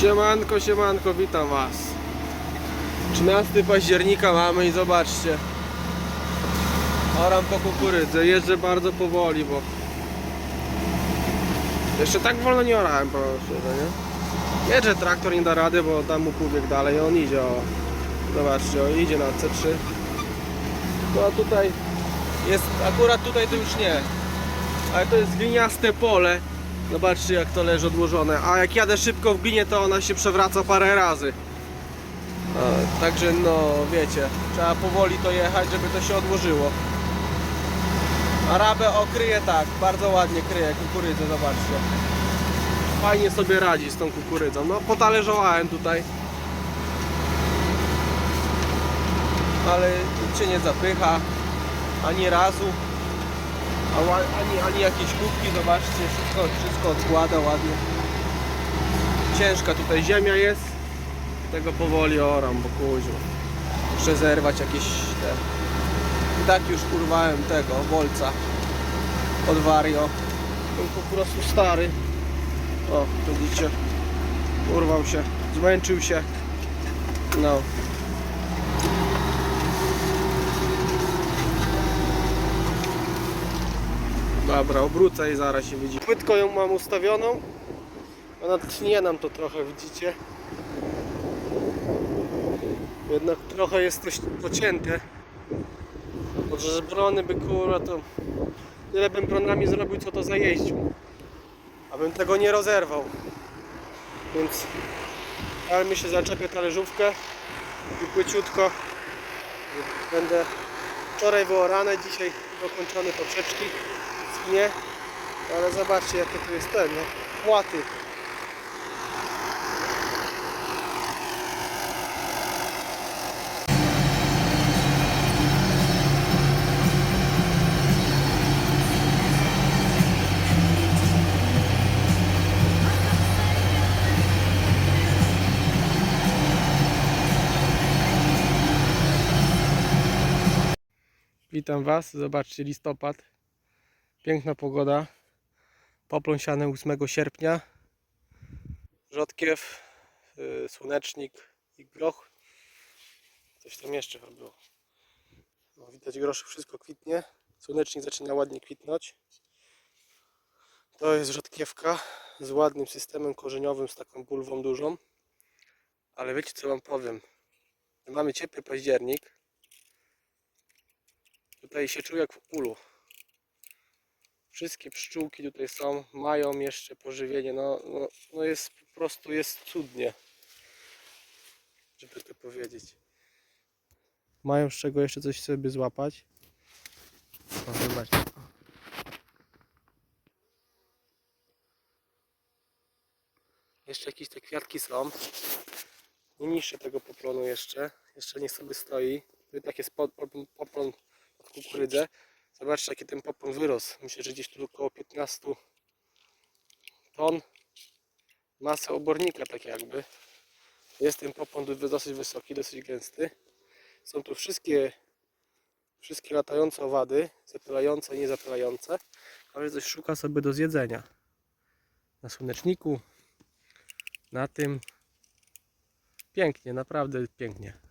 Siemanko, siemanko, witam was. 13 października mamy i zobaczcie. Oram po kukurydzę, jeżdżę bardzo powoli, bo Jeszcze tak wolno nie orałem, powiem szczerze, nie? Traktor, nie da rady, bo dam mu półbieg dalej, on idzie, o. Zobaczcie, o, idzie na C3 No a tutaj jest, akurat tutaj to już nie. Ale to jest gliniaste pole Zobaczcie jak to leży odłożone. A jak jadę szybko w glinie, to ona się przewraca parę razy. Także no wiecie, trzeba powoli to jechać, żeby to się odłożyło. Arabę okryje tak, bardzo ładnie kryje kukurydzę, zobaczcie. Fajnie sobie radzi z tą kukurydzą. No potależowałem tutaj. Ale nic się nie zapycha. Ani razu. A ani, ani jakieś kubki, zobaczcie, wszystko, wszystko odkłada ładnie. Ciężka tutaj ziemia jest, tego powoli oram, bo kuźno. Muszę zerwać jakieś te... I tak już urwałem tego, bolca od Vario. Był po prostu stary. O, widzicie, urwał się, zmęczył się. No. Dobra, obrócę i zaraz się widzi. Płytko ją mam ustawioną. Ona tnie nam to trochę, widzicie? Jednak trochę jest to pocięte. Bo że brony by kurwa to... Tyle bym bronami zrobił, co to zajeździł. Abym tego nie rozerwał. Więc... Ale mi się zaczepię talerzówkę i płyciutko będę wczoraj wyorane, dzisiaj dokończone poprzeczki nie, ale zobaczcie jakie tu jest ten, no, płaty. Witam Was, zobaczcie listopad. Piękna pogoda. Poplon siany 8 sierpnia. Rzodkiew, yy, słonecznik i groch. Coś tam jeszcze było. No, widać groszy, wszystko kwitnie. Słonecznik zaczyna ładnie kwitnąć. To jest rzodkiewka z ładnym systemem korzeniowym, z taką bulwą dużą. Ale wiecie co Wam powiem? Mamy ciepły październik. Tutaj się czuję jak w ulu. Wszystkie pszczółki tutaj są, mają jeszcze pożywienie. No, no, no jest po prostu jest cudnie. Żeby to powiedzieć. Mają z czego jeszcze coś sobie złapać. O, zobaczcie. Jeszcze jakieś te kwiatki są. Nie niszczę tego poplonu jeszcze. Jeszcze niech sobie stoi. Tu tak jest poplon pod kukurydzę. Zobaczcie jaki ten popon wyrósł. Myślę, że gdzieś tu około 15 ton masy obornika tak jakby. Jest ten popon dosyć wysoki, dosyć gęsty. Są tu wszystkie wszystkie latające owady, zapylające i niezapylające. Ale coś szuka sobie do zjedzenia. Na słoneczniku, na tym. Pięknie, naprawdę pięknie.